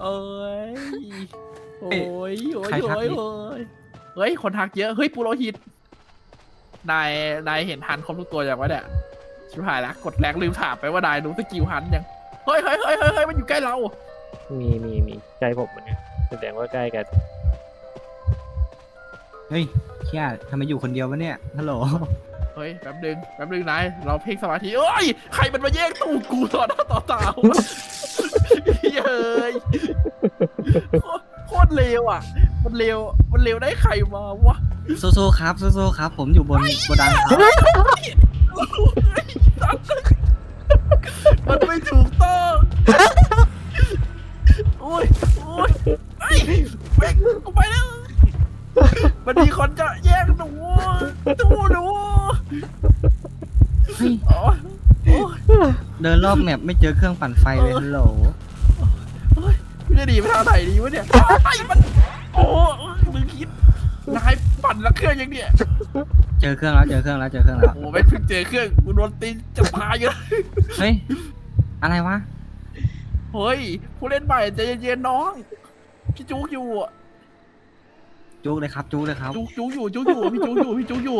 เอ้ย โอ้ย โอ้ย โอ้ยใครทักโอ้ยนี่โอ้ย เฮ้ย คนทักเยอะ เฮ้ย ปุโรหิต นาย นายเห็นฮันครบทุกตัวอย่างวะเนี่ย ชิบหายละ กดแรงลืมถามไปว่านายรู้สกิลฮันยังเฮ้ยเฮ้ยเฮ้ยเฮ้ยเฮ้ยมันอยู่ใกล้เรา มีมีมีใกล้ผมเหมือนกันแสดงว่าใกล้กัน เฮ้ยเชี่ยทำไมอยู่คนเดียววะเนี่ย ฮัลโหล เฮ้ย แป๊บนึง แป๊บนึงนาย เราเพ่งสมาธิเอ้ย ใครมันมาแย่งตู้กูต่อหน้าต่อตาวะเย้ย โคตรโคตรเลวอะ มันเลวมันเลวได้ใครมาวะโซโซครับโซโซครับ ผมอยู่บนโกดังครับมันไม่ถูกต้องโอ้ยโอ้ยไอ้ยแม่งกูไปแล้ว มันมีคนจะแย่งหนูตู้หนูเฮ้ยอ๋อโอ้ยเดินรอบแมปไม่เจอเครื่องปั่นไฟเลยฮัลโหลเฮ้ยกู จะหนีไปทางไหนดีวะเนี่ยไอ้มันโอ้ยมึงคิดนายปั่นละเครื่องยังเนี่ยเจอเครื่องแล้วเจอเครื่องแล้วเจอเครื่องแล้วโอ้ไม่เพิ่งเจอเครื่องกูโดนตีนจะพายอยู่เฮ้ยอะไรวะเฮ้ยผู้เล่นใหม่ใจเย็นๆน้องพี่จุกอยู่จุกเลยครับจุกเลยครับจุกจุกอยู่จุกอยู่พี่จุกอยู่พี่จุกอยู่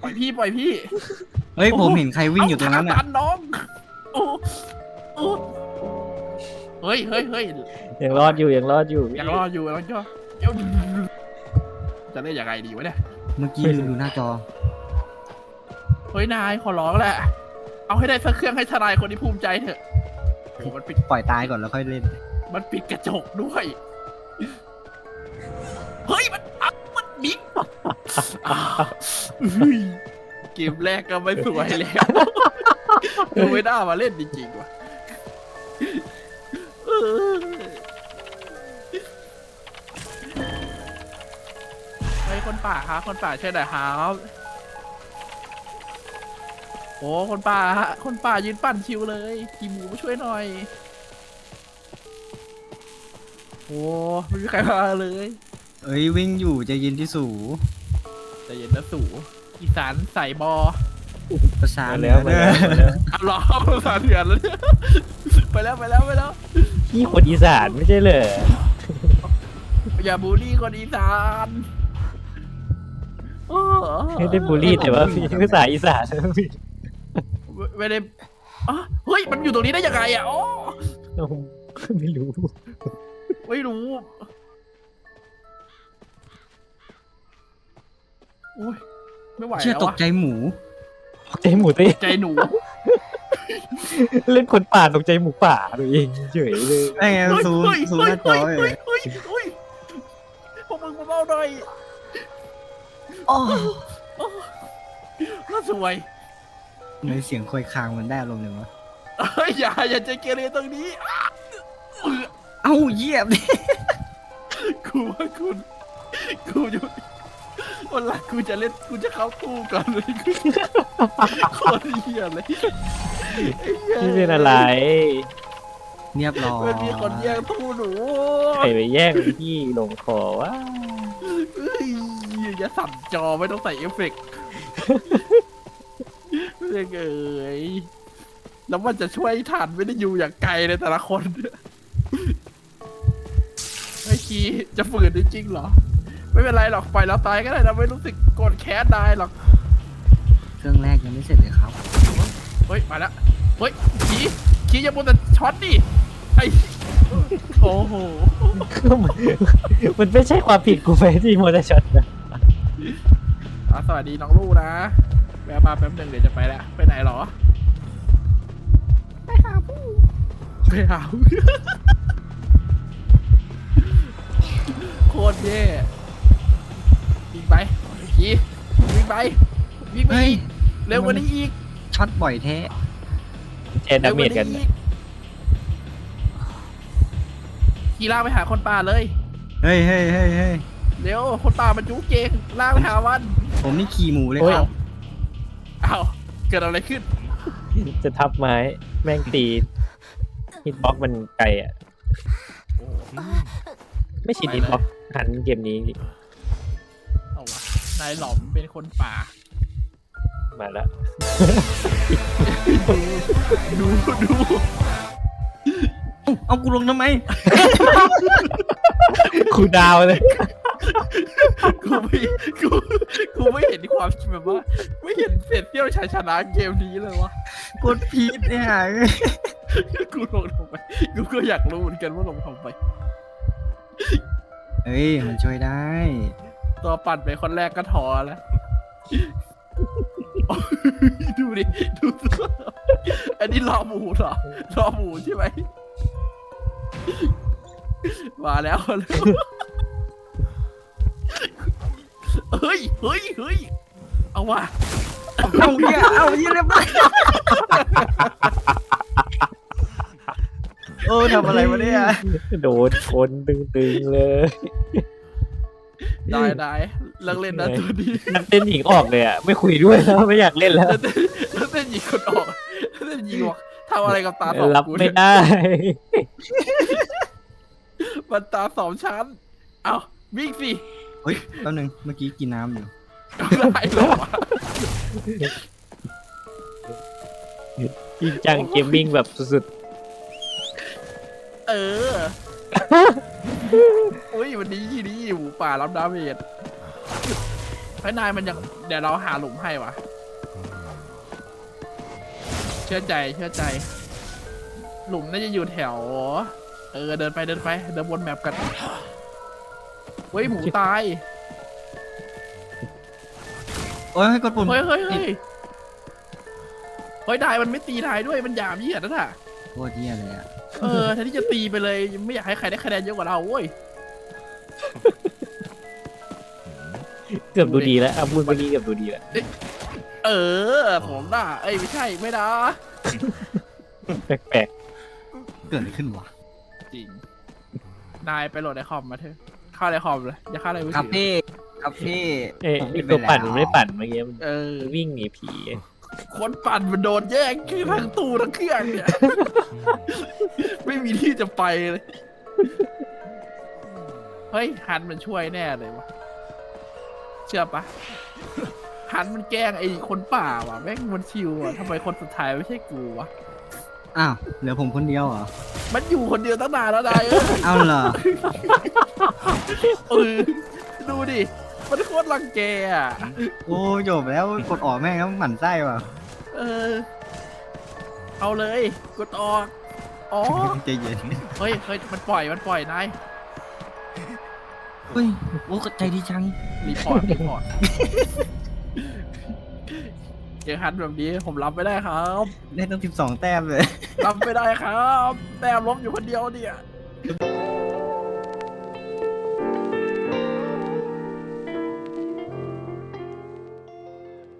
ปล่อยพี่ปล่อยพี่ เฮ้ยผมเห็นใครวิ่งอยู่ตรงนั้นเาอะขาตันน้องโอ้โอ้ เฮ้ยเฮ้ยเฮ้ยยังรอดอยู่ยังรอดอยู่ยังรออยู่ยังรออยู่เดี๋ยวจะเล่นยังไงดีวะเนี่ย เมื่อกี้ลืมดูหน้าจอ เฮ้ยนายขอร้องแหละ เอาให้ได้สักเครื่องให้ทนายคนที่ภูมิใจเถอะโอ้มันปิด ปล่อยตายก่อนแล้วค่อยเล่น มันปิดกระจกด้วย เฮ้ยมันอัพมันบิ๊กอ้าวเฮ้ยเกมแรกก็ไม่สวยแล้วกูไม่น่ามาเล่นจริงๆว่ะ เออเฮ้ยคนป่าครับคนป่าช่วยหน่อยครับโอ้คนป่าฮะคนป่ายืนปั่นชิวเลยกีหมูมาช่วยหน่อยโอ้ไม่มีใครมาเลยเอ้ยวิ่งอยู่ใจะยินที่สูใจเย็นนะสู่อีสานใส่บอประสานมาแล้วมาเด้แล้วอมาแล้ว อะรอภาษานเหนือแล้วเนี่ยไปแล้วไปแล้วไปแล้ว พี่คนอีสานไม่ใช่เหรออย่าบูลลี่คนอีสานเออไม่ได้บูลลี่แต่ว่าพี่ภาษาอีสานไม่ไม่ได้อ๋อเฮ้ย มันอยู่ตรงนี้ได้ยังไงอะอ๋อไม่รู้ไม่รู้โอ้ยไม่ไหวเชื่อแล้วตกอะใจหมูตกใจหมูตัวเองใจหนู เล่นคนป่าตกใจหมูป่าตัวเองเฉยเลยไอ้ไงเฮ้ยซูเฮ้ยซูเฮ้หยน้าจอเฮ้ยเลยเฮ้ยเฮ้ยพวกมึงมาเล่าหน่อยอ๋อน่าสวยทำไมเสียงคอยคางมันได้อารมณ์เลยวะ เฮ้ยอย่าอย่าใจเกเรตรงนี้อะเออเอ้าเยียบดิกูว่าคุณกูอยู่วันหลังกูจะเล่นกูจะเข้าตู้ก่อนเลยกูโคตรเหี้ยเลย ไอ้หี้ยพี่เป็นอะไรเรียบร้อยมันมีคนแย่งตู้หนูใครไปแย่งพี่ลงคอวะเฮ้ยอย่าสั่นจอไม่ต้องใส่เอฟเฟกต์เรื่องเอ๋ยแล้วมันจะช่วยทันไม่ได้อยู่อย่างไกลเลยแต่ละคนไอ้คีจะฝืนจริงๆเหรอ ไม่เป็นไรหรอกปล่อยเราตายก็ได้เราไม่รู้สึกโกรธแค้นนายหรอก เครื่องแรกยังไม่เสร็จเลยครับ เฮ้ย มาแล้ว เฮ้ยขีขีอย่ามัวแต่ช็อตดิไอ้โอ้โห มันไม่ใช่ความผิดกูไหมที่โมเดลช็อตนะอะสวัสดีน้องลูกนะแวะมาแป๊บหนึงเดี๋ยวจะไปแล้ว ไปไหนหรอ ไปหาผู้ไปหาผู้โคตรแย่วิ่งไปขีวิ่งไปวิ่งไปเฮ้ยอีกเร็วกว่านี้อีก ช็อตบ่อยแท้แชร์ดาเมจกันร็วว่าขี่ลากไปหาคนป่าเลย เฮ้ยเฮ้ยเฮ้ยเฮ้ยเร็วคนป่ามันจุกเก่งลากไปหามันผมนี่ขี่หมูเลยโอ้ยครับอ้าวเกิดอะไรขึ้น จะทับไม้แม่งตีฮิตบ็อกมันไกลอะ ไม่ชินฮิตบ็อกหันเกมนี้เอาวะนายหลอมเป็นคนป่า มาแล้ว ดูดูเอ้าเอากูลงทำไมครูดาวเลย กูไม่กูกูไม่เห็นความแบบว่า ไม่เห็นเศษเสี้ยวชัยชนะเกมนี้เลยวะกดพีดเนี่ยกูลงทำไมกูก็อยากรู้เหมือนกันว่าลงทำไมเฮ้ย มันช่วยได้ ตัวปั่นไปคนแรกก็ถอแล้ว ดูดิ ดูตัวอันนี้รอหมูเหรอรอหมูใช่ไหม มาแล้วมาแล้วเฮ้ย เฮ้ย เฮ้ย เอาว่ะ เอาเนี่ยเอาเนี่ยเรียบร้อยโอ้ทำอะไรวะเนี่ยโดนคนตึงๆเลย ได้ได้ เลิกเล่นนะตัวนี้นักเต้นหญิงออกเลยอะไม่คุยด้วยแล้วไม่อยากเล่นแล้วแล้วเต้นแล้วเต้นยิงคนออกแล้วเต้นยิงบอกทำอะไรกับตาสองรับกูไม่เนี่ยได้ มันตาสองชั้น เอาวิ่งสิเฮ้ยแป๊บนึงเมื่อกี้กินน้ำอยู่ได้เหรอวะจริงจังเกมมิ่งแบบสุดเออ อุ้ยวันนี้นี่หมูป่ารับดาเมจ ไอ้นายมันยังเดี๋ยวเราหาหลุมให้วะเชื่อใจเชื่อใจ หลุมน่าจะอยู่แถว เออเดินไปเดินไปเดินบนแมปกันเฮ้ยหมูตายโอ้ยกดปุ่มเฮ้ยเฮ้ยเฮ้ยเฮ้ยนายมันไม่ตีนายด้วยมันหยามเหี้ยนั่นน่ะโคตรเหี้ยเลยอะเออแทนที่จะตีไปเลย ไม่อยากให้ใครได้คะแนนเยอะกว่าเราเว้ย เกือบดูดีแล้วอะพูดเมื่อกี้เกือบดูดีแล้วเออ ผมน่ะเอ้ยไม่ใช่ไม่นะแปลกเกิดอะไรขึ้นวะจริง นายไปโหลดในคอมมาเถอะเข้าในคอมเลยอย่าเข้าในมือคาถือเฟ่คาเฟ่ๆเอ้ยผมไอ้ดตัวปั่นแล้วมันไม่ปั่นเมื่อกี้มันเออวิ่งหนีผีคนปั่นมันโดนแย่งคือทั้งตู้ทั้งเครื่องเนี่ย ไม่มีที่จะไปเลย เฮ้ยฮันมันช่วยแน่เลยวะ เชื่อปะฮันมันแกล้งไอ้คนป่าว่ะแม่งมันชิวอะทำไมคนสุดท้ายไม่ใช่กูวะอ้าวเหลือผมคนเดียวเหรอ มันอยู่คนเดียวตั้งนานแล้วนายเอ้ยเอาเหรอ เออดูดิมันโคตรรังแกอะโอ้จบแล้วกดออกแม่งแล้วหมั่นไส้ว่ะเออ เอาเลยกดออกอ๋อใจเย็นเฮ้ยเฮ้ยมันปล่อยมันปล่อยนาย เฮ้ยโอ้ใจดีจัง รีพอร์ตรีพอร์ตเจอฮันแบบนี้ผมรับไม่ได้ครับ ได้ตั้งสิบสองแต้มเลย รับไม่ได้ครับ แต้มลบอยู่คนเดียวเนี่ย